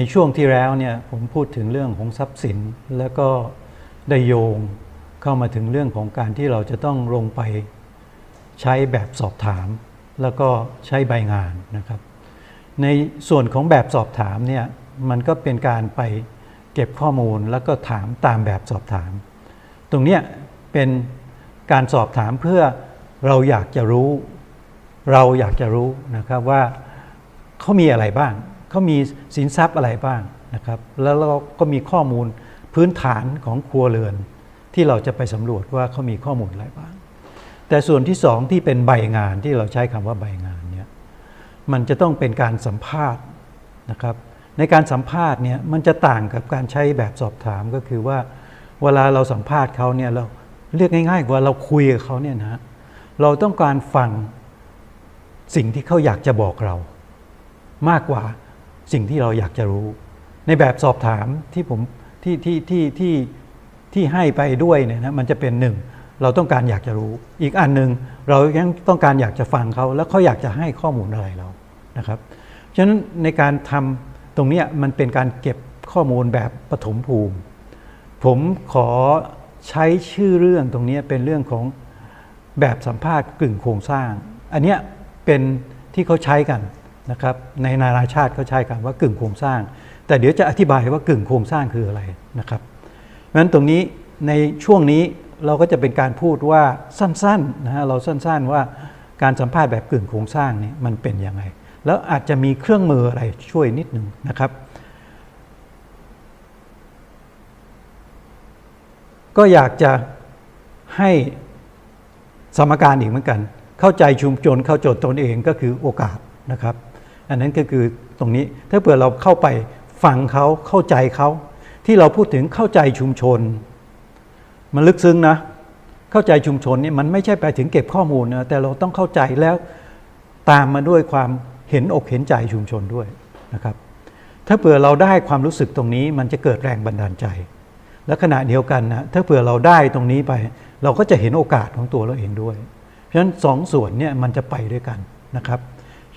ในช่วงที่แล้วเนี่ยผมพูดถึงเรื่องของทรัพย์สิน แล้วก็ได้โยงเข้ามาถึงเรื่องของการที่เราจะต้องลงไปใช้แบบสอบถาม แล้วก็ใช้ใบงานนะครับ ในส่วนของแบบสอบถามเนี่ยมันก็เป็นการไปเก็บข้อมูลแล้วก็ถามตามแบบสอบถาม ตรงเนี้ยเป็นการสอบถามเพื่อเราอยากจะรู้ เราอยากจะรู้นะครับว่าเขามีอะไรบ้าง เขามีสินทรัพย์อะไรบ้างนะครับ แล้วเราก็มีข้อมูลพื้นฐานของครัวเรือน ที่เราจะไปสำรวจว่าเขามีข้อมูลอะไรบ้าง แต่ส่วนที่สองที่เป็นใบงานที่เราใช้คำว่าใบงานเนี่ยมันจะต้องเป็นการสัมภาษณ์นะครับ ในการสัมภาษณ์เนี่ยมันจะต่างกับการใช้แบบสอบถามก็คือว่าเวลาเราสัมภาษณ์เขาเนี่ยเราเรียกง่ายๆว่าเราคุยกับเขาเนี่ยนะฮะเราต้องการฟังสิ่งที่เขาอยากจะบอกเรา มากกว่า สิ่งที่เราอยากจะรู้ ในแบบสอบถามที่ผมที่ที่ที่ที่ที่ให้ไปด้วยเนี่ยนะมันจะเป็นหนึ่งเราต้องการอยากจะรู้ อีกอันหนึ่งเรายังต้องการอยากจะฟังเขาแล้วเขาอยากจะให้ข้อมูลอะไรเรานะครับฉะนั้นในการทำตรงนี้มันเป็นการเก็บข้อมูลแบบปฐมภูมิ ผมขอใช้ชื่อเรื่องตรงนี้เป็นเรื่องของแบบสัมภาษณ์กึ่งโครงสร้าง อันเนี้ยเป็นที่เขาใช้กัน นะครับในนานาชาติเขาใช้กันว่ากึ่งโครงสร้าง แต่เดี๋ยวจะอธิบายว่ากึ่งโครงสร้างคืออะไรนะครับเพราะฉะนั้นตรงนี้ในช่วงนี้เราก็จะเป็นการพูดว่าสั้นๆนะฮะเราสั้นๆว่าการสัมภาษณ์แบบกึ่งโครงสร้างนี่มันเป็นยังไง แล้วอาจจะมีเครื่องมืออะไรช่วยนิดหนึ่งนะครับ ก็อยากจะให้สมการอีกเหมือนกัน เข้าใจชุมชนเข้าโจทย์ตนเองก็คือโอกาสนะครับ อันนั้นก็คือตรงนี้ถ้าเผื่อเราเข้าไปฟังเขาเข้าใจเขาที่เราพูดถึงเข้าใจชุมชน มันลึกซึ้งนะ เข้าใจชุมชนนี่มันไม่ใช่ไปถึงเก็บข้อมูลนะแต่เราต้องเข้าใจแล้วตามมาด้วยความเห็นอกเห็นใจชุมชนด้วยนะครับ ถ้าเผื่อเราได้ความรู้สึกตรงนี้ มันจะเกิดแรงบันดาลใจ และขณะเดียวกันนะถ้าเผื่อเราได้ตรงนี้ไป เราก็จะเห็นโอกาสของตัวเราเองด้วย เพราะฉะนั้นสองส่วนเนี่ยมันจะไปด้วยกันนะครับ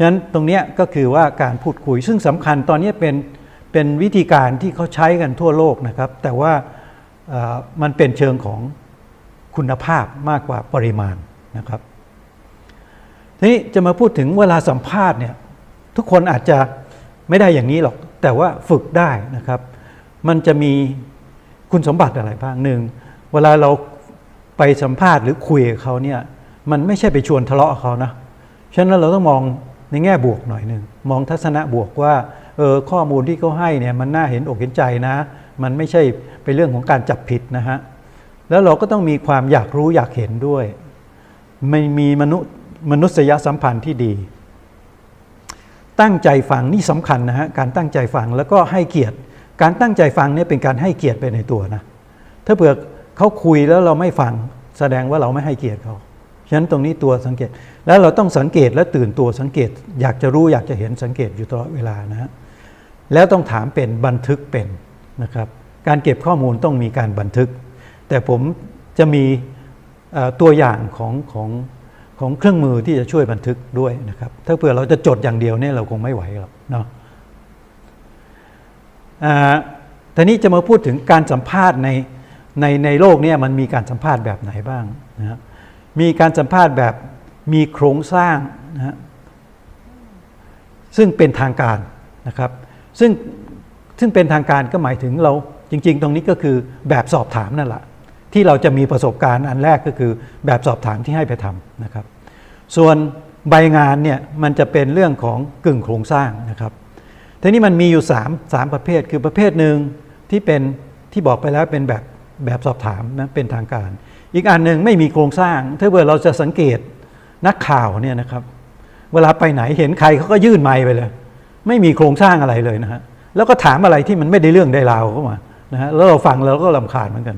ฉะนั้นตรงนี้ก็คือว่าการพูดคุย ซึ่งสำคัญตอนนี้เป็นเป็นวิธีการที่เขาใช้กันทั่วโลกนะครับ แต่ว่ามันเป็นเชิงของคุณภาพมากกว่าปริมาณนะครับ ทีนี้จะมาพูดถึงเวลาสัมภาษณ์เนี่ยทุกคนอาจจะไม่ได้อย่างนี้หรอก แต่ว่าฝึกได้นะครับ มันจะมีคุณสมบัติอะไรบ้างหนึ่งเวลาเราไปสัมภาษณ์หรือคุยกับเขาเนี่ยมันไม่ใช่ไปชวนทะเลาะเขานะฉะนั้นเราต้องมอง ในแง่บวกหน่อยหนึ่งมองทัศนะบวกว่าเออข้อมูลที่เขาให้เนี่ยมันน่าเห็นอกเห็นใจนะ มันไม่ใช่เป็นเรื่องของการจับผิดนะฮะแล้วเราก็ต้องมีความอยากรู้อยากเห็นด้วยไม่มีมนุษย์มนุษยสัมพันธ์ที่ดี ตั้งใจฟังนี่สำคัญนะฮะการตั้งใจฟังแล้วก็ให้เกียรติ การตั้งใจฟังเนี่ยเป็นการให้เกียรติไปในตัวนะถ้าเผื่อเขาคุยแล้วเราไม่ฟัง แสดงว่าเราไม่ให้เกียรติเขา ฉะนั้นตรงนี้ตัวสังเกต แล้วเราต้องสังเกตและตื่นตัวสังเกต อยากจะรู้อยากจะเห็นสังเกตอยู่ตลอดเวลานะฮะแล้วต้องถามเป็นบันทึกเป็นนะครับ การเก็บข้อมูลต้องมีการบันทึก แต่ผมจะมีตัวอย่างของของของเครื่องมือที่จะช่วยบันทึกด้วยนะครับ ถ้าเผื่อเราจะจดอย่างเดียวเนี่ยเราคงไม่ไหวหรอกเนาะอ่าทีนี้จะมาพูดถึงการสัมภาษณ์ในในในโลกเนี่ยมันมีการสัมภาษณ์แบบไหนบ้างนะฮะ มีการสัมภาษณ์แบบมีโครงสร้างนะฮะซึ่งเป็นทางการนะครับ ซึ่งซึ่งเป็นทางการก็หมายถึงเราจริง ๆ ตรงนี้ก็คือแบบสอบถามนั่นแหละที่เราจะมีประสบการณ์อันแรกก็คือแบบสอบถามที่ให้ไปทำนะครับ ส่วนใบงานเนี่ยมันจะเป็นเรื่องของกึ่งโครงสร้างนะครับทีนี้มันมีอยู่3 3ประเภท คือประเภทหนึ่งที่เป็นที่บอกไปแล้วเป็นแบบแบบสอบถามนะเป็นทางการ อีกอันหนึ่งไม่มีโครงสร้าง ถ้าเกิดเราจะสังเกตนักข่าวเนี่ยนะครับ เวลาไปไหนเห็นใครเขาก็ยื่นไมค์ไปเลย ไม่มีโครงสร้างอะไรเลยนะฮะแล้วก็ถามอะไรที่มันไม่ได้เรื่องได้ราวเข้ามานะฮะแล้วเราฟังเราก็ลำคาญเหมือนกัน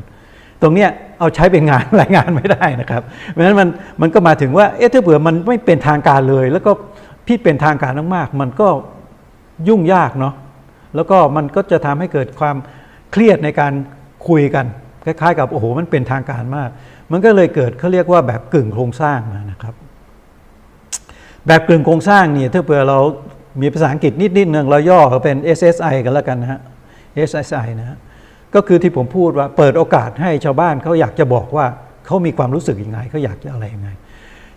ตรงเนี้ยเอาใช้เป็นงานรายงานไม่ได้นะครับเพราะฉะนั้นมันมันก็มาถึงว่าเอ๊ะถ้าเผื่อมันไม่เป็นทางการเลย แล้วก็พี่เป็นทางการมากๆมันก็ยุ่งยากเนาะแล้วก็มันก็จะทำให้เกิดความเครียดในการคุยกัน คล้ายๆ กับโอ้โหมันเป็นทางการมาก มันก็เลยเกิดเขาเรียกว่าแบบกึ่งโครงสร้างมานะครับ แบบกึ่งโครงสร้างเนี่ยถ้าเผื่อเรามีภาษาอังกฤษนิดนิดหนึ่งเราย่อเป็น SSI กันแล้วกันนะฮะ SSI นะฮะก็คือที่ผมพูดว่าเปิดโอกาสให้ชาวบ้านเขาอยากจะบอกว่าเขามีความรู้สึกยังไงเขาอยากจะอะไรยังไง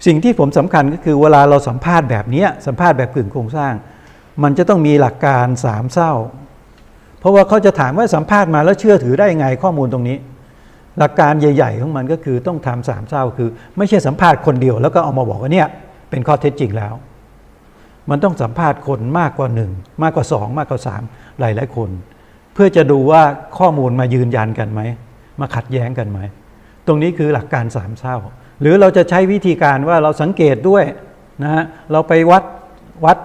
สิ่งที่ผมสำคัญก็คือเวลาเราสัมภาษณ์แบบนี้สัมภาษณ์แบบกึ่งโครงสร้าง มันจะต้องมีหลักการสามเศร้า เพราะว่าเขาจะถามว่าสัมภาษณ์มาแล้วเชื่อถือได้ยังไงข้อมูลตรงนี้ หลักการใหญ่ ๆ ของมันก็คือต้องทำสามเศร้าคือ ไม่ใช่สัมภาษณ์คนเดียว แล้วก็เอามาบอกว่าเนี่ยเป็นข้อเท็จจริงแล้ว มันต้องสัมภาษณ์คนมากกว่าหนึ่งมากกว่าสองมากกว่าสามหลายหลายคน เพื่อจะดูว่าข้อมูลมายืนยันกันไหมมาขัดแย้งกันไหมตรงนี้คือหลักการสามเศร้า หรือเราจะใช้วิธีการว่าเราสังเกตด้วยนะฮะเราไปวัดวัด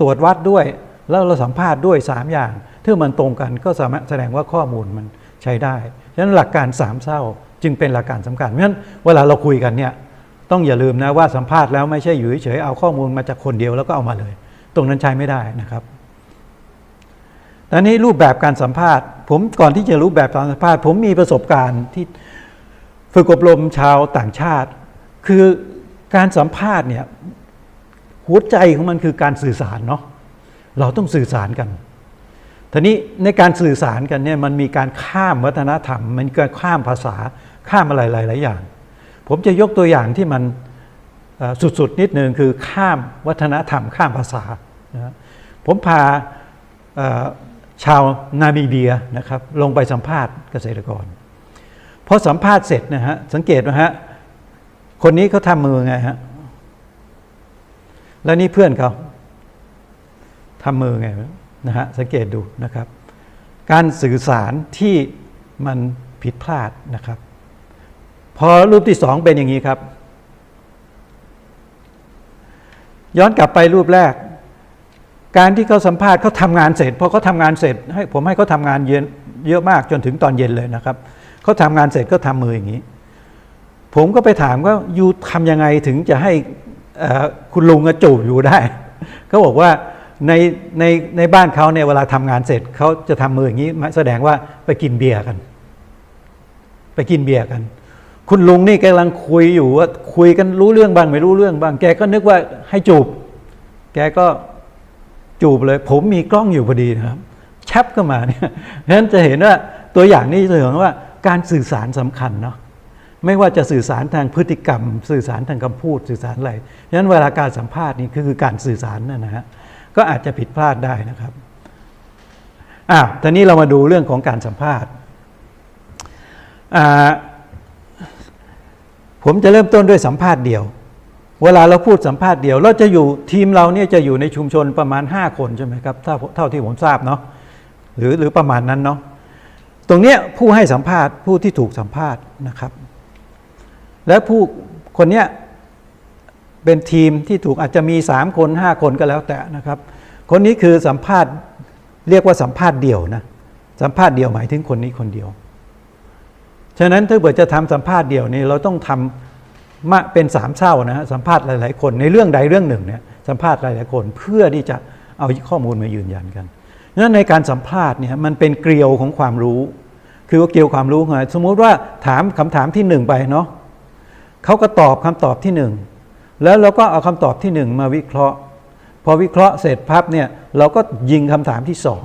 ตรวจวัดด้วย แล้วเราสัมภาษณ์ด้วยสามอย่างถ้ามันตรงกันก็สามารถแสดงว่าข้อมูลมันใช้ได้ ฉะนั้นหลักการสามเศร้าจึงเป็นหลักการสำคัญเพราะฉะนั้นเวลาเราคุยกันเนี่ยต้องอย่าลืมนะว่าสัมภาษณ์แล้วไม่ใช่อยู่เฉยๆเอาข้อมูลมาจากคนเดียวแล้วก็เอามาเลย ตรงนั้นใช้ไม่ได้นะครับตอนนี้รูปแบบการสัมภาษณ์ ผมก่อนที่จะรูปแบบการสัมภาษณ์ ผมมีประสบการณ์ที่ฝึกอบรมชาวต่างชาติ คือการสัมภาษณ์เนี่ยหัวใจของมันคือการสื่อสารเนาะเราต้องสื่อสารกัน ทีนี้ในการสื่อสารกันเนี่ยมันมีการข้ามวัฒนธรรม มันการข้ามภาษาข้ามอะไรหลาย ๆ อย่าง ผมจะยกตัวอย่างที่มันสุด ๆ นิดนึงคือข้ามวัฒนธรรมข้ามภาษานะผมพาชาวนามิเบียนะครับลงไปสัมภาษณ์เกษตรกรพอสัมภาษณ์เสร็จนะฮะสังเกตนะฮะคนนี้เขาทำมือไงฮะแล้วนี่เพื่อนเขาทำมือไง นะฮะสังเกตดูนะครับ การสื่อสารที่มันผิดพลาดนะครับ พอรูปที่สองเป็นอย่างนี้ครับ ย้อนกลับไปรูปแรก การที่เขาสัมภาษณ์เขาทำงานเสร็จพอเขาทำงานเสร็จให้ผมให้เขาทำงานเย็นเยอะมากจนถึงตอนเย็นเลยนะครับเขาทำงานเสร็จก็ทำมืออย่างนี้ ผมก็ไปถามว่ายูทำยังไงถึงจะให้คุณลุงอะจูบอยู่ได้เขาบอกว่า ในในในบ้านเขาเนี่ยเวลาทำงานเสร็จเขาจะทำมืออย่างนี้แสดงว่าไปกินเบียร์กัน ไปกินเบียร์กัน คุณลุงนี่กำลังคุยอยู่ว่าคุยกันรู้เรื่องบ้างไม่รู้เรื่องบ้าง แกก็นึกว่าให้จูบ แกก็จูบเลย ผมมีกล้องอยู่พอดีนะครับแชปก็มาเนี่ยฉะนั้นจะเห็นว่าตัวอย่างนี้จะเห็นว่าการสื่อสารสำคัญเนาะไม่ว่าจะสื่อสารทางพฤติกรรม สื่อสารทางคำพูดสื่อสารอะไรฉะนั้นเวลาการสัมภาษณ์นี่คือการสื่อสารนะนะฮะ ก็อาจจะผิดพลาดได้นะครับอ้าวตอนนี้เรามาดูเรื่องของการสัมภาษณ์ผมจะเริ่มต้นด้วยสัมภาษณ์เดียว เวลาเราพูดสัมภาษณ์เดียว เราจะอยู่ทีมเราเนี่ยจะอยู่ในชุมชนประมาณ 5 คนใช่ไหมครับเท่าเท่าที่ผมทราบเนาะหรือหรือประมาณนั้นเนาะตรงเนี้ยผู้ให้สัมภาษณ์ผู้ที่ถูกสัมภาษณ์นะครับ และผู้คนเนี้ย เป็นทีมที่ถูกอาจจะมี 3 คน 5 คนก็แล้วแต่นะครับ คนนี้คือสัมภาษณ์เรียกว่าสัมภาษณ์เดี่ยวนะสัมภาษณ์เดี่ยวหมายถึงคนนี้คนเดียว ฉะนั้นถ้าเกิดจะทำสัมภาษณ์เดี่ยวนี่เราต้องทำมาเป็นสามเศร้านะฮะสัมภาษณ์หลาย ๆ คนในเรื่องใดเรื่องหนึ่งเนี่ยสัมภาษณ์หลาย ๆ คนเพื่อที่จะเอาข้อมูลมายืนยันกันนั้นในการสัมภาษณ์เนี่ยมันเป็นเกลียวของความรู้ คือว่าเกลียวความรู้ไงสมมุติว่าถามคำถามที่หนึ่งไปเนาะเขาก็ตอบคำตอบที่หนึ่ง แล้วเราก็เอาคำตอบที่หนึ่งมาวิเคราะห์ พอวิเคราะห์เสร็จพับเนี่ยเราก็ยิงคำถามที่สอง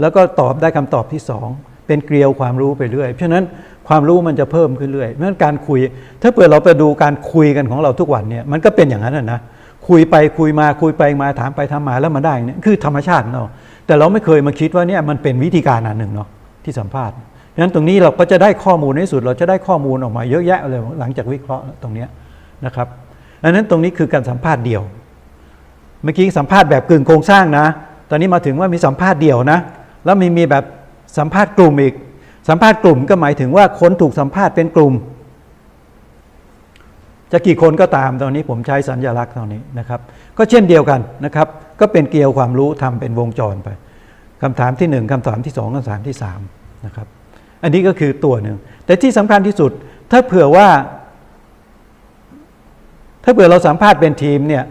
แล้วก็ตอบได้คำตอบที่สองเป็นเกลียวความรู้ไปเรื่อยเพราะฉะนั้นความรู้มันจะเพิ่มขึ้นเรื่อยเพราะฉะนั้นการคุย ถ้าเปิดเราไปดูการคุยกันของเราทุกวันเนี่ยมันก็เป็นอย่างนั้นนะคุยไปคุยมาคุยไปมาถามไปถามมาแล้วมาได้เนี่ยคือธรรมชาติเนาะแต่เราไม่เคยมาคิดว่าเนี่ยมันเป็นวิธีการอันหนึ่งเนาะที่สัมภาษณ์เพราะฉะนั้นตรงนี้เราก็จะได้ข้อมูลในสุด เราจะได้ข้อมูลออกมาเยอะแยะเลยหลังจากวิเคราะห์ตรงนี้นะครับ อันนั้นตรงนี้คือการสัมภาษณ์เดี่ยว เมื่อกี้สัมภาษณ์แบบกึ่งโครงสร้างนะ ตอนนี้มาถึงว่ามีสัมภาษณ์เดี่ยวนะ แล้วมีมีแบบสัมภาษณ์กลุ่มอีก สัมภาษณ์กลุ่มก็หมายถึงว่าคนถูกสัมภาษณ์เป็นกลุ่ม จะกี่คนก็ตามตอนนี้ผมใช้สัญลักษณ์ตอนนี้นะครับ ก็เช่นเดียวกันนะครับ ก็เป็นเกลียวความรู้ทำเป็นวงจรไปคำถามที่หนึ่งคำถามที่สองคำถามที่สามนะครับ อันนี้ก็คือตัวหนึ่ง แต่ที่สำคัญที่สุด ถ้าเผื่อว่า ถ้าเผื่อเราสัมภาษณ์เป็นทีมเนี่ย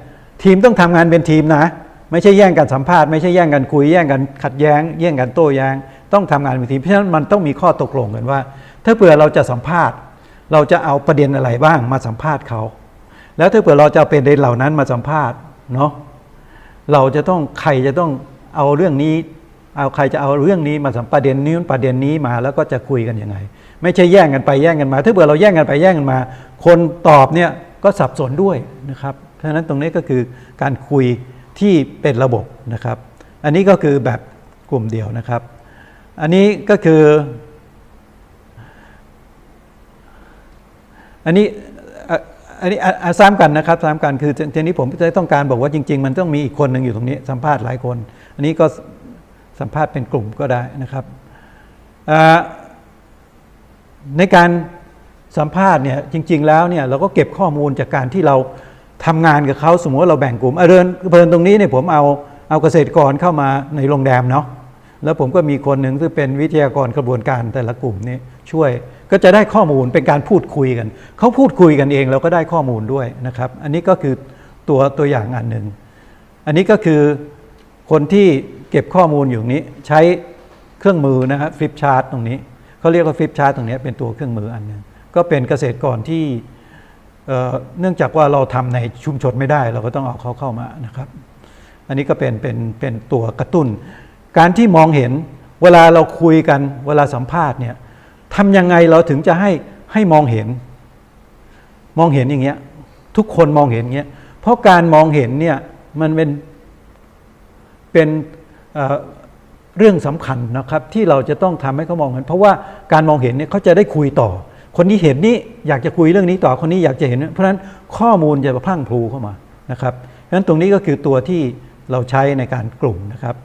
ทีมต้องทำงานเป็นทีมนะ ไม่ใช่แย่งกันสัมภาษณ์ไม่ใช่แย่งกันคุยแย่งกันขัดแย้ง แย่งกันโต้แย้ง ต้องทำงานเป็นทีมเพราะฉะนั้นมันต้องมีข้อตกลงกันว่า ถ้าเผื่อเราจะสัมภาษณ์ เราจะเอาประเด็นอะไรบ้างมาสัมภาษณ์เขาแล้วถ้าเผื่อเราจะเอาประเด็นเหล่านั้นมาสัมภาษณ์เนาะเราจะต้องใครจะต้องเอาเรื่องนี้ เอาใครจะเอาเรื่องนี้มาสัมประเด็นนี้ประเด็นนี้มาแล้วก็จะคุยกันยังไง ไม่ใช่แย่งกันไปแย่งกันมา ถ้าเผื่อเราแย่งกันไปแย่งกันมา คนตอบเนี่ย ก็สับสนด้วยนะครับเพราะฉะนั้นตรงนี้ก็คือการคุยที่เป็นระบบนะครับ อันนี้ก็คือแบบกลุ่มเดียวนะครับ อันนี้ก็คือ อันนี้อันนี้อะอะซ้ำกันนะครับซ้ำกันคือทีนี้ผมจะต้องการบอกว่าจริง ๆ มันต้องมีอีกคนหนึ่งอยู่ตรงนี้ สัมภาษณ์หลายคน อันนี้ก็สัมภาษณ์เป็นกลุ่มก็ได้นะครับในการ สัมภาษณ์เนี่ยจริง ๆ แล้วเนี่ยเราก็เก็บข้อมูลจากการที่เราทำงานกับเขาสมมติเราแบ่งกลุ่มอะเรินเพลินตรงนี้เนี่ยผมเอาเอาเกษตรกรเข้ามาในโรงแรมเนาะแล้วผมก็มีคนหนึ่งที่เป็นวิทยากรกระบวนการแต่ละกลุ่มนี้ช่วยก็จะได้ข้อมูลเป็นการพูดคุยกัน เขาพูดคุยกันเองเราก็ได้ข้อมูลด้วยนะครับ อันนี้ก็คือตัวตัวอย่างอันหนึ่งอันนี้ก็คือคนที่เก็บข้อมูลอยู่นี้ใช้เครื่องมือนะครับฟลิปชาร์ตตรงนี้เขาเรียกว่าฟลิปชาร์ตตรงนี้เป็นตัวเครื่องมืออันหนึ่ง ก็เป็นเกษตรกรที่เนื่องจากว่าเราทำในชุมชนไม่ได้ เราก็ต้องเอาเขาเข้ามานะครับ อันนี้ก็เป็นเป็นเป็นตัวกระตุ้น การที่มองเห็นเวลาเราคุยกันเวลาสัมภาษณ์เนี่ยทำยังไงเราถึงจะให้ให้มองเห็น มองเห็นอย่างเงี้ยทุกคนมองเห็นเงี้ยเพราะการมองเห็นเนี่ยมันเป็นเป็นเเรื่องสำคัญนะครับที่เราจะต้องทำให้เขามองเห็น เพราะว่าการมองเห็นเนี่ยเขาจะได้คุยต่อ คนนี้เห็นนี้อยากจะคุยเรื่องนี้ต่อคนนี้อยากจะเห็น เพราะฉะนั้นข้อมูลจะพลั่งพลูเข้ามานะครับเพราะฉะนั้นตรงนี้ก็คือตัวที่เราใช้ในการกลุ่มนะครับ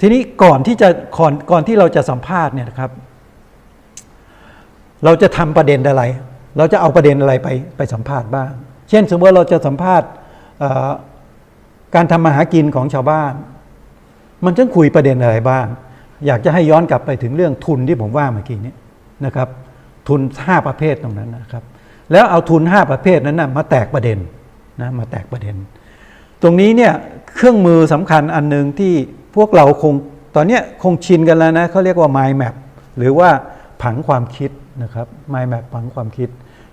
ทีนี้ก่อนที่จะก่อนก่อนที่เราจะสัมภาษณ์เนี่ยนะครับ เราจะทำประเด็นอะไร เราจะเอาประเด็นอะไรไปไปสัมภาษณ์บ้าง เช่น สมมติว่าเราจะสัมภาษณ์การทำมาหากินของชาวบ้าน มันจะคุยประเด็นอะไรบ้าง อยากจะให้ย้อนกลับไปถึงเรื่องทุนที่ผมว่าเมื่อกี้นี้นะครับ ทุน 5 ประเภทตรงนั้นนะครับ แล้วเอาทุน 5 ประเภทนั้นนะมาแตกประเด็นนะมาแตกประเด็น ตรงนี้เนี่ยเครื่องมือสำคัญอันหนึ่งที่พวกเราคงตอนนี้คงชินกันแล้วนะเขาเรียกว่า mind map หรือว่าผังความคิดนะครับ mind map ผังความคิด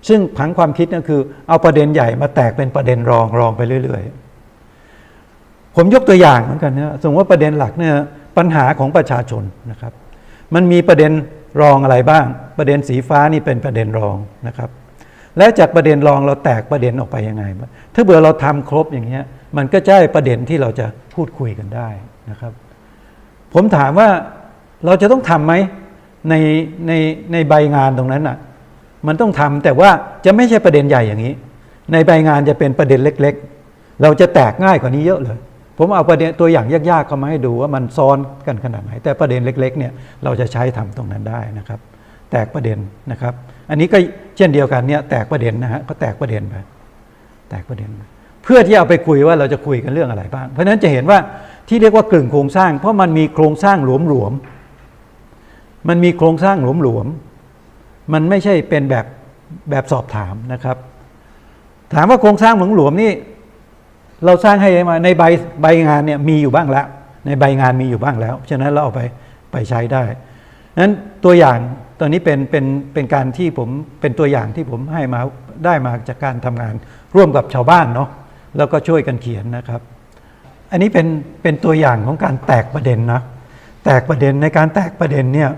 ซึ่งผังความคิดก็คือเอาประเด็นใหญ่มาแตกเป็นประเด็นรองรองไปเรื่อย ๆ ผมยกตัวอย่างเหมือนกันนะสมมติว่าประเด็นหลักเนี่ยปัญหาของประชาชนนะครับ มันมีประเด็นรองอะไรบ้าง ประเด็นสีฟ้านี่เป็นประเด็นรองนะครับ แล้วจากประเด็นรองเราแตกประเด็นออกไปยังไง ถ้าเบื่อเราทำครบอย่างเงี้ยมันก็จะได้ประเด็นที่เราจะพูดคุยกันได้นะครับ ผมถามว่าเราจะต้องทำไหมในในในใบงานตรงนั้นอะมันต้องทำแต่ว่าจะไม่ใช่ประเด็นใหญ่อย่างนี้ ในใบงานจะเป็นประเด็นเล็ก ๆ เราจะแตกง่ายกว่านี้เยอะเลย ผมเอาประเด็นตัวอย่างยากๆเข้ามาให้ดูว่ามันซ้อนกันขนาดไหน แต่ประเด็นเล็กๆเนี่ยเราจะใช้ทำตรงนั้นได้นะครับ แตกประเด็นนะครับ อันนี้ก็เช่นเดียวกันเนี่ยแตกประเด็นนะฮะก็แตกประเด็นไปแตกประเด็น เพื่อที่เอาไปคุยว่าเราจะคุยกันเรื่องอะไรบ้าง เพราะฉะนั้นจะเห็นว่าที่เรียกว่ากึ่งโครงสร้าง เพราะมันมีโครงสร้างหลวมๆมันมีโครงสร้างหลวมๆมันไม่ใช่เป็นแบบแบบสอบถามนะครับ ถามว่าโครงสร้างหลวมๆนี่ เราสร้างให้มาในใบใบงานเนี่ยมีอยู่บ้างแล้ว ในใบงานมีอยู่บ้างแล้ว ฉะนั้นเราเอาไปไปใช้ได้นั้นตัวอย่างตอนนี้เป็นเป็นเป็นการที่ผมเป็นตัวอย่างที่ผมให้มาได้มาจากการทำงานร่วมกับชาวบ้านเนาะแล้วก็ช่วยกันเขียนนะครับ อันนี้เป็นเป็นตัวอย่างของการแตกประเด็นนะแตกประเด็นในการแตกประเด็นเนี่ย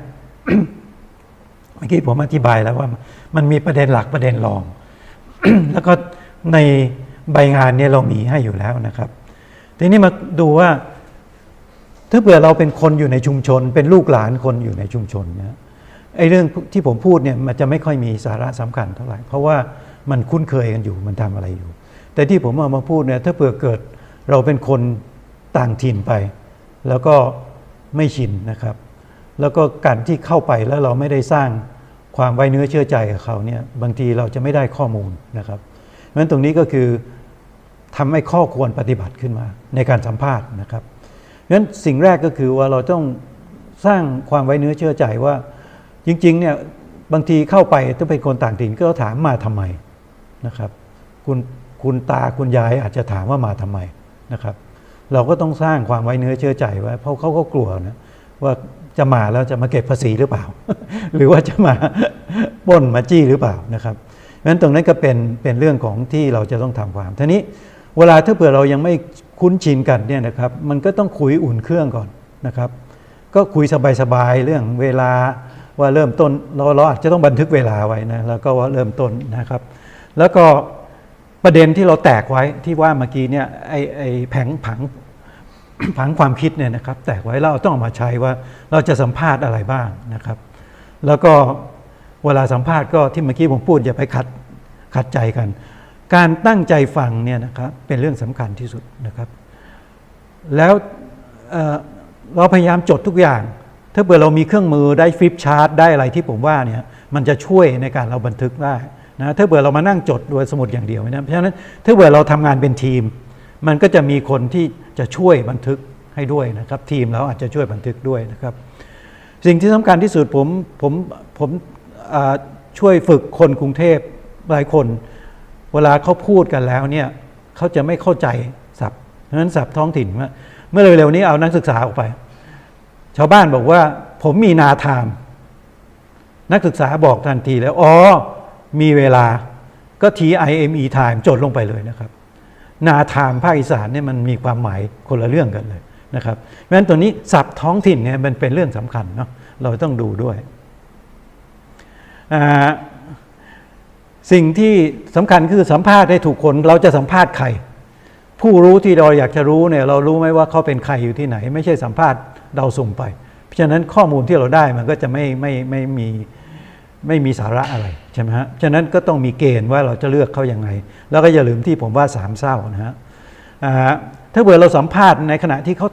เมื่อกี้ผมอธิบายแล้วว่า มันมีประเด็นหลักประเด็นรอง แล้วก็ใน ใบงานเนี่ยเรามีให้อยู่แล้วนะครับ ทีนี้มาดูว่าถ้าเผื่อเราเป็นคนอยู่ในชุมชน เป็นลูกหลานคนอยู่ในชุมชนนะไอ้เรื่องที่ผมพูดเนี่ยมันจะไม่ค่อยมีสาระสำคัญเท่าไหร่ เพราะว่ามันคุ้นเคยกันอยู่มันทำอะไรอยู่ แต่ที่ผมเอามาพูดเนี่ยถ้าเผื่อเกิดเราเป็นคนต่างถิ่นไป แล้วก็ไม่ชินนะครับ แล้วก็การที่เข้าไปแล้วเราไม่ได้สร้างความไว้เนื้อเชื่อใจกับเขาเนี่ยบางทีเราจะไม่ได้ข้อมูลนะครับเพราะฉะนั้นตรงนี้ก็คือ ทำให้ข้อควรปฏิบัติขึ้นมา ในการสัมภาษณ์นะครับงั้นสิ่งแรกก็คือว่าเราต้องสร้างความไว้เนื้อเชื่อใจว่า จริงๆเนี่ยบางทีเข้าไปถ้าเป็นคนต่างถิ่นก็ถามมาทำไมนะครับคุณคุณตาคุณยายอาจจะถามว่ามาทำไมนะครับ เราก็ต้องสร้างความไว้เนื้อเชื่อใจไว้เพราะเขาก็กลัวนะว่าจะมาแล้วจะมาเก็บภาษีหรือเปล่า หรือว่าจะมาป้นมาจี้หรือเปล่านะครับเพราะฉะงั้นตรงนั้นก็เป็นเป็นเรื่องของที่เราจะต้องทำความทีนี้ เวลาถ้าเผื่อเรายังไม่คุ้นชินกันเนี่ยนะครับ มันก็ต้องคุยอุ่นเครื่องก่อนนะครับ ก็คุยสบายๆเรื่องเวลาว่าเริ่มต้นเราเราอาจจะต้องบันทึกเวลาไว้นะแล้วก็ว่าเริ่มต้นนะครับ แล้วก็ประเด็นที่เราแตกไว้ที่ว่าเมื่อกี้เนี่ยไอไอแผงผังผังความคิดเนี่ยนะครับ แตกไว้เราต้องเอามาใช้ว่าเราจะสัมภาษณ์อะไรบ้างนะครับ แล้วก็เวลาสัมภาษณ์ก็ที่เมื่อกี้ผมพูดอย่าไปขัดขัดใจกัน การตั้งใจฟังเนี่ยนะครับเป็นเรื่องสำคัญที่สุดนะครับ แล้วเเราพยายามจดทุกอย่าง ถ้าเผื่อเรามีเครื่องมือได้ฟลิปชาร์ตได้อะไรที่ผมว่าเนี่ยมันจะช่วยในการเราบันทึกได้นะถ้าเผื่อเรามานั่งจดโดยสมุดอย่างเดียวนะเพราะฉะนั้นถ้าเผื่อเราทำงานเป็นทีม มันก็จะมีคนที่จะช่วยบันทึกให้ด้วยนะครับ ทีมเราอาจจะช่วยบันทึกด้วยนะครับ สิ่งที่สำคัญที่สุดผมผมผมช่วยฝึกคนกรุงเทพหลายคน เวลาเขาพูดกันแล้วเนี่ยเขาจะไม่เข้าใจศัพท์เพราะฉะนั้นศัพท์ท้องถิ่นว่าเมื่อเร็วๆนี้เอานักศึกษาออกไป ชาวบ้านบอกว่า ผมมีนาทาม นักศึกษาบอกทันทีแล้วอ๋อมีเวลาก็ TIME time จดลงไปเลยนะครับ นาทามภาคอีสานเนี่ยมันมีความหมายคนละเรื่องกันเลยนะครับเพราะฉะนั้นตัวนี้ศัพท์ท้องถิ่นเนี่ยมันเป็นเรื่องสำคัญเนาะเราต้องดูด้วยอ่า สิ่งที่สำคัญคือสัมภาษณ์ให้ถูกคนเราจะสัมภาษณ์ใคร ผู้รู้ที่เราอยากจะรู้เนี่ยเรารู้ไหมว่าเขาเป็นใครอยู่ที่ไหน ไม่ใช่สัมภาษณ์เราสุ่มไป เพราะฉะนั้นข้อมูลที่เราได้มันก็จะไม่ไม่ไม่มีไม่มีสาระอะไรใช่ไหมฮะฉะนั้นก็ต้องมีเกณฑ์ว่าเราจะเลือกเขายังไง แล้วก็อย่าลืมที่ผมว่าสามเศร้านะฮะถ้าเผื่อเราสัมภาษณ์ในขณะที่เขา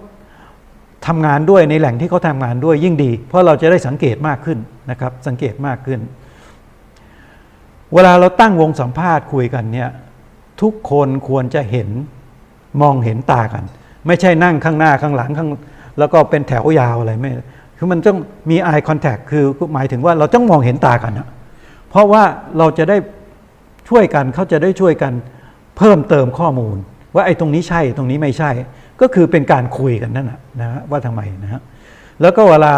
ทำงานด้วยในแหล่งที่เขาทำงานด้วยยิ่งดี เพราะเราจะได้สังเกตมากขึ้นนะครับสังเกตมากขึ้น เวลาเราตั้งวงสัมภาษณ์คุยกันเนี่ยทุกคนควรจะเห็นมองเห็นตากัน ไม่ใช่นั่งข้างหน้าข้างหลังข้าง แล้วก็เป็นแถวยาวอะไรไม่คือมันต้องมี eye contact คือหมายถึงว่าเราต้องมองเห็นตากันนะเพราะว่าเราจะได้ช่วยกันเขาจะได้ช่วยกันเพิ่มเติมข้อมูล ว่าไอ้ตรงนี้ใช่ตรงนี้ไม่ใช่ ก็คือเป็นการคุยกันนั่นนะนะฮะว่าทำไมนะฮะแล้วก็เวลา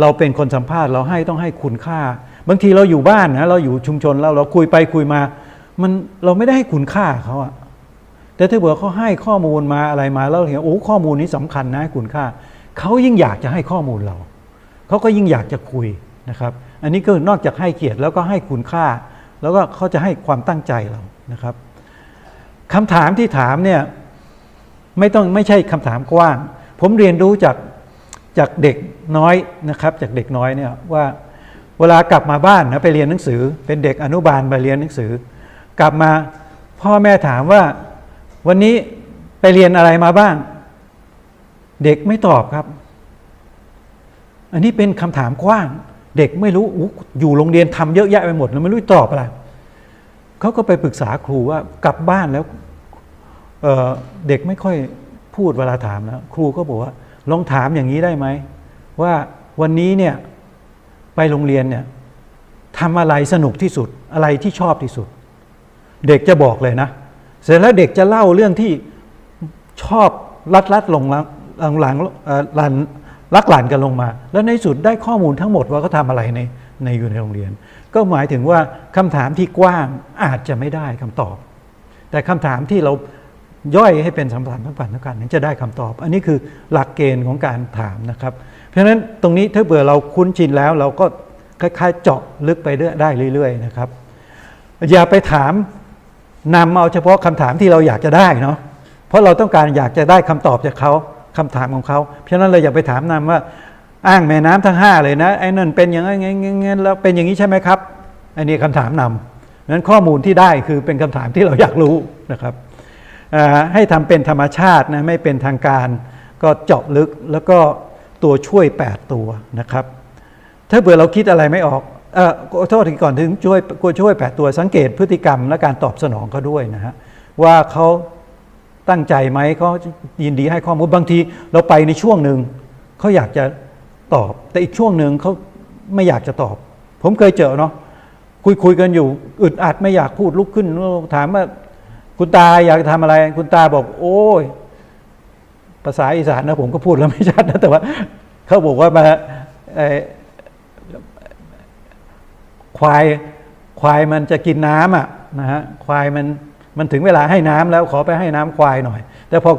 เราเป็นคนสัมภาษณ์เราให้ต้องให้คุณค่า บางทีเราอยู่บ้านนะเราอยู่ชุมชนเราเราคุยไปคุยมา มันเราไม่ได้ให้คุณค่าเขาอะแต่ถ้าเผื่อเขาให้ข้อมูลมาอะไรมาแล้วเราเห็นโอ้ข้อมูลนี้สำคัญนะให้คุณค่าเขายิ่งอยากจะให้ข้อมูลเราเขาก็ยิ่งอยากจะคุยนะครับ อันนี้ก็นอกจากให้เกียรติแล้วก็ให้คุณค่า แล้วก็เขาจะให้ความตั้งใจเรานะครับคำถามที่ถามเนี่ยไม่ต้องไม่ใช่คำถามกว้าง ผมเรียนรู้จากจากเด็กน้อยนะครับ จากเด็กน้อยเนี่ยว่า เวลากลับมาบ้านนะไปเรียนหนังสือ เป็นเด็กอนุบาลไปเรียนหนังสือ กลับมาพ่อแม่ถามว่า วันนี้ไปเรียนอะไรมาบ้าง เด็กไม่ตอบครับ อันนี้เป็นคำถามกว้าง เด็กไม่รู้ออยู่โรงเรียนทำเยอะแยะไปหมดแล้วไม่รู้จะตอบอะไรเขาก็ไปปรึกษาครูว่ากลับบ้านแล้วเเด็กไม่ค่อยพูดเวลาถามแล้วครูก็บอกว่าลองถามอย่างนี้ได้ไหมว่าวันนี้เนี่ย ไปโรงเรียนเนี่ยทำอะไรสนุกที่สุดอะไรที่ชอบที่สุด เด็กจะบอกเลยนะ เสร็จแล้วเด็กจะเล่าเรื่องที่ชอบลัดลัดลงหลังหลังหลังลันลักหลั่นกันลงมา แล้วในสุดได้ข้อมูลทั้งหมดว่าเขาทำอะไรในในอยู่ในโรงเรียน ก็หมายถึงว่าคำถามที่กว้างอาจจะไม่ได้คำตอบ แต่คำถามที่เราย่อยให้เป็นสำคัญสำคัญสำคัญนั้นจะได้คำตอบ อันนี้คือหลักเกณฑ์ของการถามนะครับ ฉะนั้นตรงนี้ถ้าเบื่อเราคุ้นชินแล้ว เราก็คล้ายๆ เจาะลึกไปเรื่อยได้เรื่อยๆนะครับ อย่าไปถามนำเอาเฉพาะคำถามที่เราอยากจะได้เนาะเพราะเราต้องการอยากจะได้คำตอบจากเขาคำถามของเขาเพราะฉะนั้นเราอย่าไปถามนำว่าอ้างแม่น้ำทั้งห้าเลยนะไอ้นั่นเป็นอย่างนั้นอย่างนั้แล้วเป็นอย่างนี้ใช่ไหมครับอันนี้คำถามนำนั้นข้อมูลที่ได้คือเป็นคำถามที่เราอยากรู้นะครับให้ทำเป็นธรรมชาตินะไม่เป็นทางการ ก็เจาะลึกแล้วก็ ตัวช่วย 8 ตัวนะครับ ถ้าเผื่อเราคิดอะไรไม่ออกเออขอโทษทีก่อนถึงช่วยกช่วยแปดตัวสังเกตพฤติกรรมและการตอบสนองเขาด้วยนะฮะว่าเขาตั้งใจไหมเขายินดีให้ข้อมูลบางทีเราไปในช่วงหนึ่งเขาอยากจะตอบ แต่อีกช่วงหนึ่งเขาไม่อยากจะตอบ ผมเคยเจอเนาะคุยคุยกันอยู่อึดอัดไม่อยากพูดลุกขึ้นถามว่าคุณตาอยากทำอะไร คุณตาบอก โอ้ย ภาษาอีสานนะผมก็พูดแล้วไม่ชัดนะแต่ว่าเขาบอกว่ามาควายควายมันจะกินน้ำอะนะฮะควายมันมันถึงเวลาให้น้ำแล้วขอไปให้น้ำควายหน่อย แต่พอ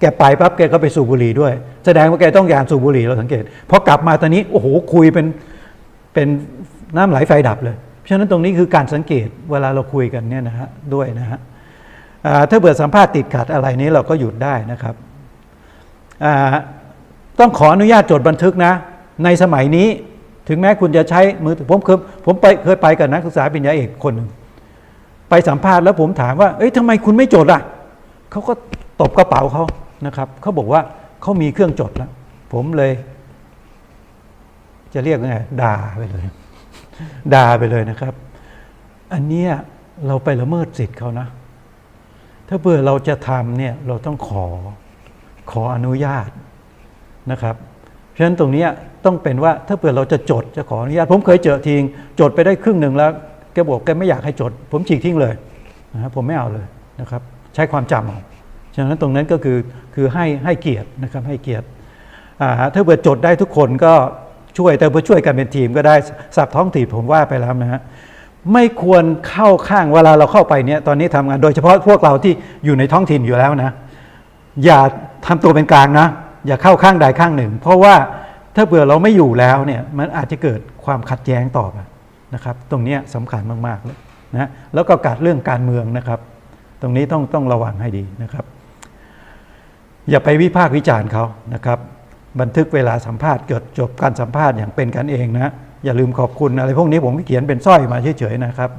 แกไปปั๊บแกก็ไปสูบบุหรี่ด้วย แสดงว่าแกต้องการสูบบุหรี่เราสังเกตพอกลับมาตอนนี้โอ้โหคุยเป็นเป็นน้ำไหลไฟดับเลย เพราะฉะนั้นตรงนี้คือการสังเกตเวลาเราคุยกันเนี่ยนะฮะด้วยนะฮะถ้าเบื่อสัมภาษณ์ติดขัดอะไรนี้เราก็หยุดได้นะครับ ต้องขออนุญาตจดบันทึกนะ ในสมัยนี้ถึงแม้คุณจะใช้มือถือผมเคยผมไปเคยไปกับนักศึกษาปริญญาเอกคนหนึ่งไปสัมภาษณ์แล้วผมถามว่า เอ้ยทำไมคุณไม่จดอะเขาก็ตบกระเป๋าเขานะครับเขาบอกว่าเขามีเครื่องจดแล้ว ผมเลย จะเรียกไงด่าไปเลยด่าไปเลยนะครับ อันเนี้ยเราไปละเมิดสิทธิ์เขานะ ถ้าเผื่อเราจะทำเนี่ยเราต้องขอ ขออนุญาตนะครับเพราะฉะนั้นตรงนี้ต้องเป็นว่าถ้าเผื่อเราจะจดจะขออนุญาต ผมเคยเจอทีงจดไปได้ครึ่งหนึ่งแล้วแกบอกแกไม่อยากให้จด ผมฉีกทิ้งเลยนะผมไม่เอาเลยนะครับ ใช้ความจำเอาฉะนั้นตรงนั้นก็คือคือให้ให้เกียรตินะครับให้เกียรติถ้าเผื่อจดได้ทุกคนก็ช่วยแต่เพื่อช่วยกันเป็นทีมก็ได้สับท้องถิ่นผมว่าไปแล้วนะฮะไม่ควรเข้าข้างเวลาเราเข้าไปเนี่ยตอนนี้ทำงานโดยเฉพาะพวกเราที่อยู่ในท้องถิ่นอยู่แล้วนะ อย่าทำตัวเป็นกลางนะ อย่าเข้าข้างใดข้างหนึ่ง เพราะว่าถ้าเผื่อเราไม่อยู่แล้วเนี่ยมันอาจจะเกิดความขัดแย้งต่อไปนะครับ ตรงนี้ยสำคัญมากๆเลยนะแล้วก็การเรื่องการเมืองนะครับ ตรงนี้ต้องต้องระวังให้ดีนะครับ อย่าไปวิพากษ์วิจารณ์เขานะครับ บันทึกเวลาสัมภาษณ์เกิดจบการสัมภาษณ์อย่างเป็นกันเองนะอย่าลืมขอบคุณอะไรพวกนี้ผมเขียนเป็นสร้อยมาเฉยๆนะครับ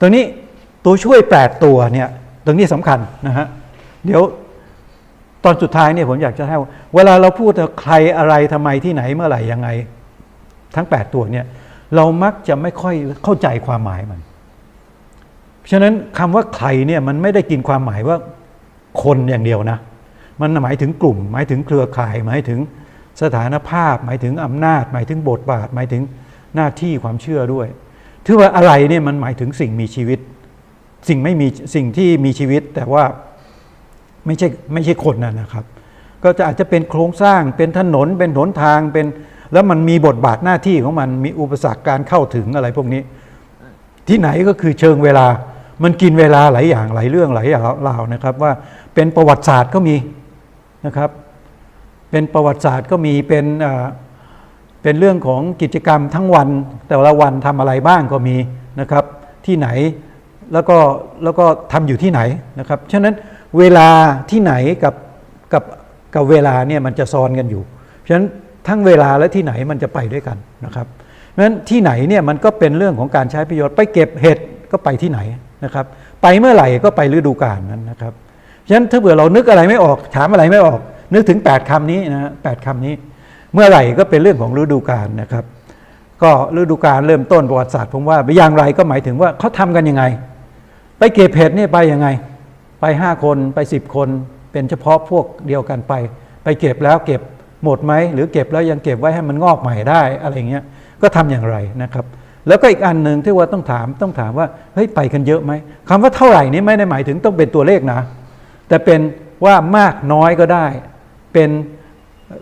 ตรงนี้ตัวช่วยแปดตัวเนี่ยตรงนี้สำคัญนะฮะเดี๋ยว ตอนสุดท้ายเนี่ยผมอยากจะให้ว่าเวลาเราพูดถึงใครอะไรทำไมที่ไหนเมื่อไหร่ยังไง ทั้ง 8 ตัวเนี่ยเรามักจะไม่ค่อยเข้าใจความหมายมัน ฉะนั้นคำว่าใครเนี่ยมันไม่ได้กินความหมายว่าคนอย่างเดียวนะ มันหมายถึงกลุ่ม หมายถึงเครือข่าย หมายถึงสถานภาพ หมายถึงอำนาจ หมายถึงบทบาท หมายถึงหน้าที่ความเชื่อด้วยถือว่าอะไรเนี่ยมันหมายถึงสิ่งมีชีวิต สิ่งไม่มีสิ่งที่มีชีวิตแต่ว่า ไม่ใช่ไม่ใช่คนนะนะครับ ก็จะอาจจะเป็นโครงสร้างเป็นถนนเป็นหนทางเป็น แล้วมันมีบทบาทหน้าที่ของมันมีอุปสรรคการเข้าถึงอะไรพวกนี้ ที่ไหนก็คือเชิงเวลา มันกินเวลาหลายอย่างหลายเรื่องหลายอย่างราวนะครับ ว่าเป็นประวัติศาสตร์ก็มีนะครับ เป็นประวัติศาสตร์ก็มีเป็นเอ่อเป็นเรื่องของกิจกรรมทั้งวัน แต่ละวันทำอะไรบ้างก็มีนะครับ ที่ไหนแล้วก็แล้วก็ทำอยู่ที่ไหนนะครับฉะนั้น เวลาที่ไหนกับกับกับเวลาเนี่ยมันจะซ้อนกันอยู่ฉะนั้นทั้งเวลาและที่ไหนมันจะไปด้วยกันนะครับเพราะฉะนั้นที่ไหนเนี่ยมันก็เป็นเรื่องของการใช้ประโยชน์ ไปเก็บเห็ดก็ไปที่ไหนนะครับ ไปเมื่อไหร่ก็ไปฤดูกาลนั้นนะครับฉะนั้นถ้าเผื่อเรานึกอะไรไม่ออก ถามอะไรไม่ออก นึกถึง 8คำนี้นะแปดคำนี้ เมื่อไหร่ก็เป็นเรื่องของฤดูกาลนะครับ ก็ฤดูกาลเริ่มต้นประวัติศาสตร์ผมว่าอย่างไรก็หมายถึงว่าเขาทำกันยังไง ไปเก็บเห็ดเนี่ยไปยังไง ไปห้าคนไปสิบคนเป็นเฉพาะพวกเดียวกันไป ไปเก็บแล้วเก็บหมดไหมหรือเก็บแล้วยังเก็บไว้ให้มันงอกใหม่ได้อะไรเงี้ยก็ทำอย่างไรนะครับ แล้วก็อีกอันหนึ่งที่ว่าต้องถามต้องถามว่าเฮ้ยไปกันเยอะไหมคำว่าเท่าไหร่นี้ไม่ได้หมายถึงต้องเป็นตัวเลขนะ แต่เป็นว่ามากน้อยก็ได้ เป็น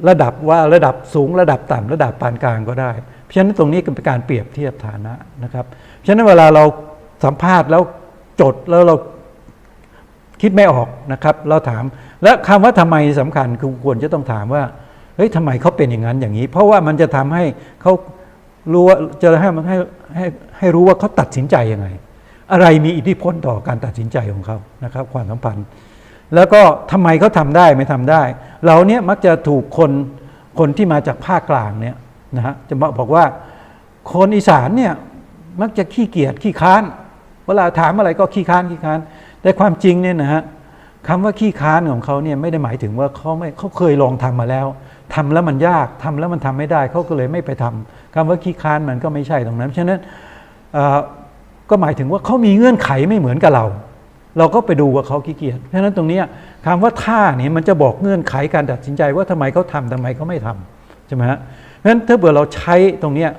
ระดับว่าระดับสูงระดับต่ำระดับปานกลางก็ได้ เพราะฉะนั้นตรงนี้เป็นการเปรียบเทียบฐานะนะครับ เพราะฉะนั้นเวลาเราสัมภาษณ์แล้วจดแล้วเรา คิดไม่ออกนะครับ เราถาม และคำว่าทำไมสำคัญคือควรจะต้องถามว่าเฮ้ยทำไมเขาเป็นอย่างนั้นอย่างนี้ เพราะว่ามันจะทำให้เขารู้ว่าจะให้มันให้ให้ให้รู้ว่าเขาตัดสินใจยังไง อะไรมีอิทธิพลต่อการตัดสินใจของเขานะครับ ความสัมพันธ์ แล้วก็ทำไมเขาทำได้ไม่ทำได้ เราเนี่ยมักจะถูกคนคนที่มาจากภาคกลางเนี่ยนะฮะจะมาบอกว่าคนอีสานเนี่ยมักจะขี้เกียจขี้ค้าน เวลาถามอะไรก็ขี้ค้านขี้ค้าน แต่ความจริงเนี่ยนะฮะคำว่าขี้ค้านของเขาเนี่ยไม่ได้หมายถึงว่าเขาไม่เขาเคยลองทำมาแล้วทำแล้วมันยากทำแล้วมันทำไม่ได้เขาก็เลยไม่ไปทำคำว่าขี้ค้านมันก็ไม่ใช่ตรงนั้นฉะนั้นก็หมายถึงว่าเขามีเงื่อนไขไม่เหมือนกับเรา เราก็ไปดูว่าเขาขี้เกียจฉะนั้นตรงนี้คำว่าท่าเนี่ยมันจะบอกเงื่อนไขการตัดสินใจว่าทำไมเขาทำทำไมเขาไม่ทำใช่ไหมฮะฉะนั้นถ้าเผื่อเราใช้ตรงเนี้ย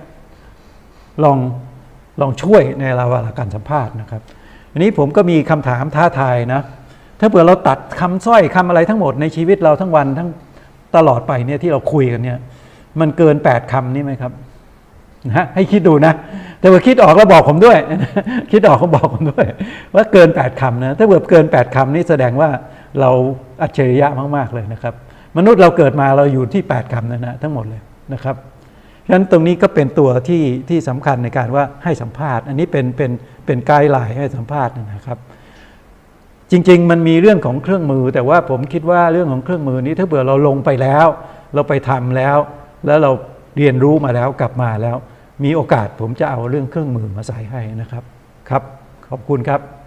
ลองลองช่วยในเวลางการสัมภาษณ์นะครับ อันนี้ผมก็มีคำถามท้าทายนะ ถ้าเผื่อเราตัดคำสร้อยคำอะไรทั้งหมดในชีวิตเราทั้งวันทั้งตลอดไปเนี่ยที่เราคุยกันเนี่ย มันเกินแปดคำนี่ไหมครับนะให้คิดดูนะ แต่ว่าคิดออกแล้วบอกผมด้วย คิดออกก็บอกผมด้วย ว่าเกิน8คำนะถ้าเกิดเกิน8คำนี่แสดงว่าเราอัจฉริยะมาก ๆ เลยนะครับ มนุษย์เราเกิดมาเราอยู่ที่8คำนะนะทั้งหมดเลยนะครับ ฉะนั้นตรงนี้ก็เป็นตัวที่ที่สำคัญในการว่าให้สัมภาษณ์ อันนี้เป็นเป็นเป็นไกด์ไลน์ให้สัมภาษณ์นะครับ จริงๆ มันมีเรื่องของเครื่องมือ แต่ว่าผมคิดว่าเรื่องของเครื่องมือนี้ถ้าเผื่อเราลงไปแล้ว เราไปทำแล้ว แล้วเราเรียนรู้มาแล้วกลับมาแล้ว มีโอกาสผมจะเอาเรื่องเครื่องมือมาใส่ให้นะครับครับ ขอบคุณครับ